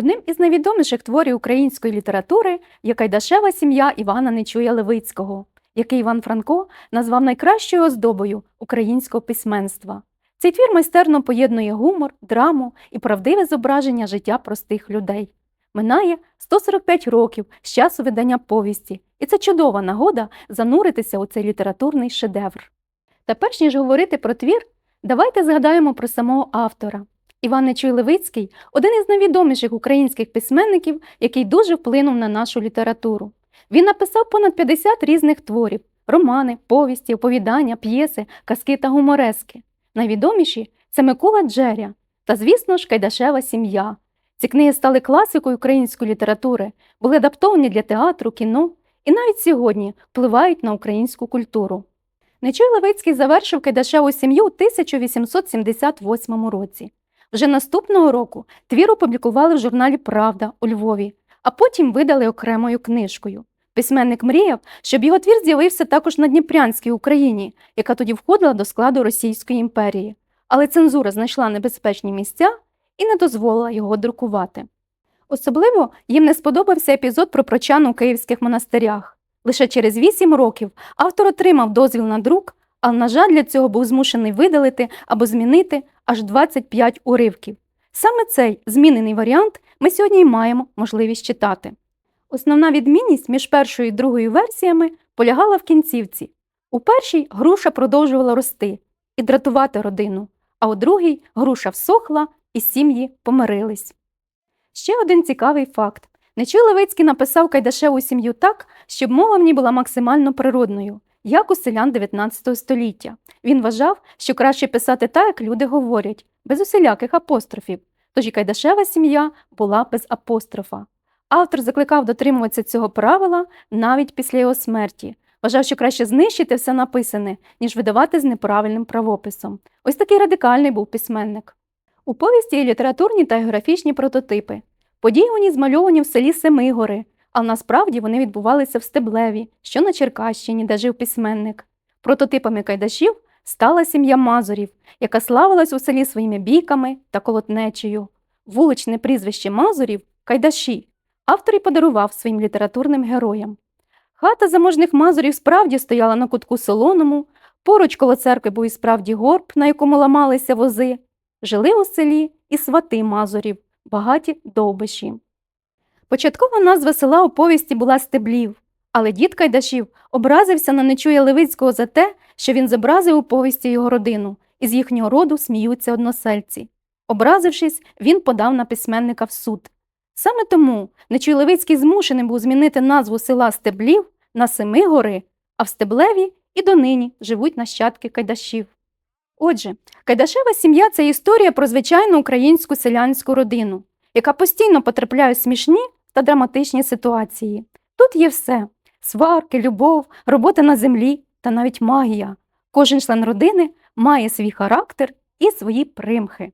Одним із найвідоміших творів української літератури є Кайдашева сім'я Івана Нечуя Левицького, який Іван Франко назвав найкращою оздобою українського письменства. Цей твір майстерно поєднує гумор, драму і правдиве зображення життя простих людей. Минає 145 років з часу видання повісті, і це чудова нагода зануритися у цей літературний шедевр. Та перш ніж говорити про твір, давайте згадаємо про самого автора. Іван Нечуй Левицький один із найвідоміших українських письменників, який дуже вплинув на нашу літературу. Він написав понад 50 різних творів: романи, повісті, оповідання, п'єси, казки та гуморески. Найвідоміші це Микола Джеря та, звісно ж, Кайдашева сім'я. Ці книги стали класикою української літератури, були адаптовані для театру, кіно і навіть сьогодні впливають на українську культуру. Нечуй Левицький завершив Кайдашеву сім'ю у 1878 році. Вже наступного року твір опублікували в журналі Правда у Львові, а потім видали окремою книжкою. Письменник мріяв, щоб його твір з'явився також на Дніпрянській Україні, яка тоді входила до складу Російської імперії. Але цензура знайшла небезпечні місця і не дозволила його друкувати. Особливо їм не сподобався епізод про прочан у київських монастирях. Лише через вісім років автор отримав дозвіл на друк, на жаль, для цього був змушений видалити або змінити аж 25 уривків. Саме цей змінений варіант ми сьогодні й маємо можливість читати. Основна відмінність між першою і другою версіями полягала в кінцівці. У першій груша продовжувала рости і дратувати родину, а у другій груша всохла і сім'ї помирились. Ще один цікавий факт. Нечуй Левицький написав Кайдашеву сім'ю так, щоб мова в ній була максимально природною, як у селян 19 століття. Він вважав, що краще писати так, як люди говорять, без усіляких апострофів, тож і Кайдашева сім'я була без апострофа. Автор закликав дотримуватися цього правила навіть після його смерті. Вважав, що краще знищити все написане, ніж видавати з неправильним правописом. Ось такий радикальний був письменник. У повісті є літературні та географічні прототипи. Події ній змальовані в селі Семигори, але насправді вони відбувалися в Стеблеві, що на Черкащині, де жив письменник. Прототипами кайдашів стала сім'я Мазурів, яка славилась у селі своїми бійками та колотнечею. Вуличне прізвище Мазурів Кайдаші автор і подарував своїм літературним героям. Хата заможних Мазурів справді стояла на кутку солоному, поруч коло церкви був і справді горб, на якому ламалися вози. Жили у селі і свати Мазурів, багаті довбиші. Початкова назва села у повісті була Стеблів, але дід Кайдашів образився на Нечуя Левицького за те, що він зобразив у повісті його родину, і з їхнього роду сміються односельці. Образившись, він подав на письменника в суд. Саме тому Нечуй Левицький змушений був змінити назву села Стеблів на Семигори, а в Стеблеві і донині живуть нащадки Кайдашів. Отже, Кайдашева сім'я це історія про звичайну українську селянську родину, яка постійно потрапляє в смішні та драматичні ситуації. Тут є все сварки, любов, робота на землі та навіть магія. Кожен член родини має свій характер і свої примхи.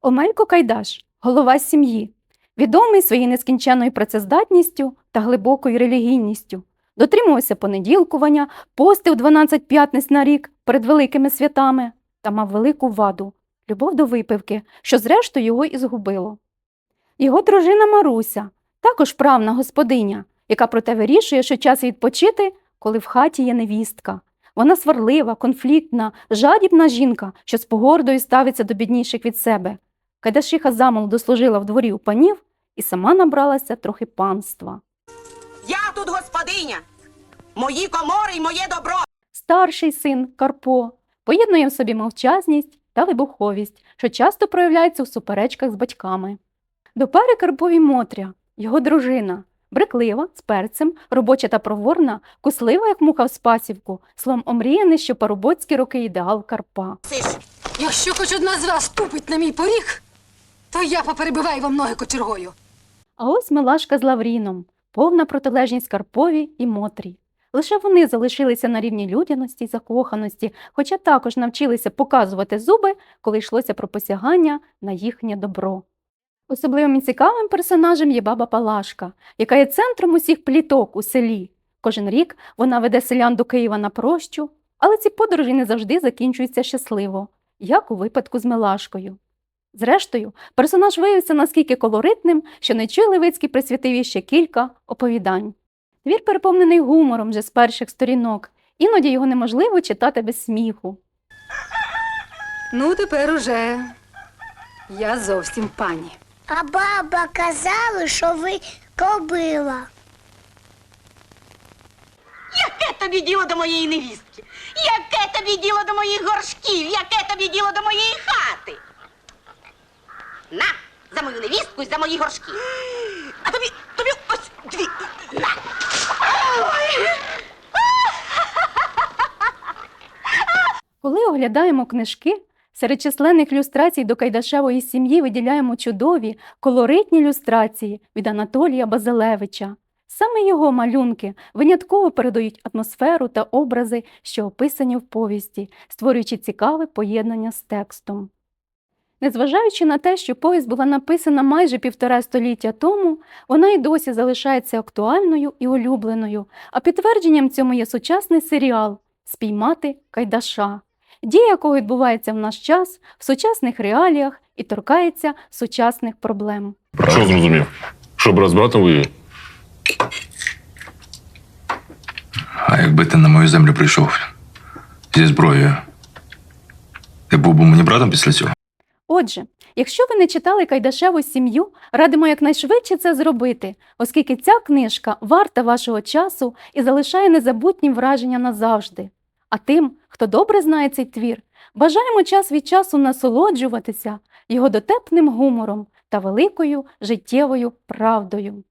Омелько Кайдаш голова сім'ї, відомий своєю нескінченною працездатністю та глибокою релігійністю. Дотримувався понеділкування, постив 12 п'ятниць на рік перед великими святами та мав велику ваду любов до випивки, що зрештою його і згубило. Його дружина Маруся, також правна господиня, яка проте вирішує, що час відпочити, коли в хаті є невістка. Вона сварлива, конфліктна, жадібна жінка, що з погордою ставиться до бідніших від себе. Кайдашиха замолу дослужила в дворі у панів і сама набралася трохи панства. Я тут господиня. Мої комори й моє добро. Старший син Карпо поєднує в собі мовчазність та вибуховість, що часто проявляється у суперечках з батьками. До пари Карпові Мотря, його дружина, бреклива, з перцем, робоча та проворна, куслива, як муха в спасівку, словом омріяний, що парубоцькі роки ідеал Карпа. Якщо хоч одна з вас ступить на мій поріг, то я поперебиваю вам ноги кочергою. А ось Милашка з Лавріном, повна протилежність Карпові і Мотрі. Лише вони залишилися на рівні людяності й закоханості, хоча також навчилися показувати зуби, коли йшлося про посягання на їхнє добро. Особливим і цікавим персонажем є баба Палашка, яка є центром усіх пліток у селі. Кожен рік вона веде селян до Києва на прощу, але ці подорожі не завжди закінчуються щасливо, як у випадку з Милашкою. Зрештою, персонаж виявився наскільки колоритним, що Нечуй Левицький присвятив їй ще кілька оповідань. Твір переповнений гумором вже з перших сторінок, іноді його неможливо читати без сміху. Ну, тепер уже я зовсім пані. А баба казала, що ви кобила. Яке тобі діло до моєї невістки? Яке тобі діло до моїх горшків? Яке тобі діло до моєї хати? На, за мою невістку і за мої горшки. А тобі, тобі ось дві. На. Коли оглядаємо книжки, серед численних люстрацій до Кайдашевої сім'ї виділяємо чудові, колоритні люстрації від Анатолія Базилевича. Саме його малюнки винятково передають атмосферу та образи, що описані в повісті, створюючи цікаве поєднання з текстом. Незважаючи на те, що повість була написана майже півтора століття тому, вона й досі залишається актуальною і улюбленою, а підтвердженням цьому є сучасний серіал Спіймати Кайдаша, дія якого відбувається в наш час в сучасних реаліях і торкається сучасних проблем. Що зрозумів? Що брат з братом воює? А якби ти на мою землю прийшов зі зброєю, ти був би мені братом після цього? Отже, якщо ви не читали Кайдашеву сім'ю, радимо якнайшвидше це зробити, оскільки ця книжка варта вашого часу і залишає незабутні враження назавжди. А тим, хто добре знає цей твір, бажаємо час від часу насолоджуватися його дотепним гумором та великою життєвою правдою.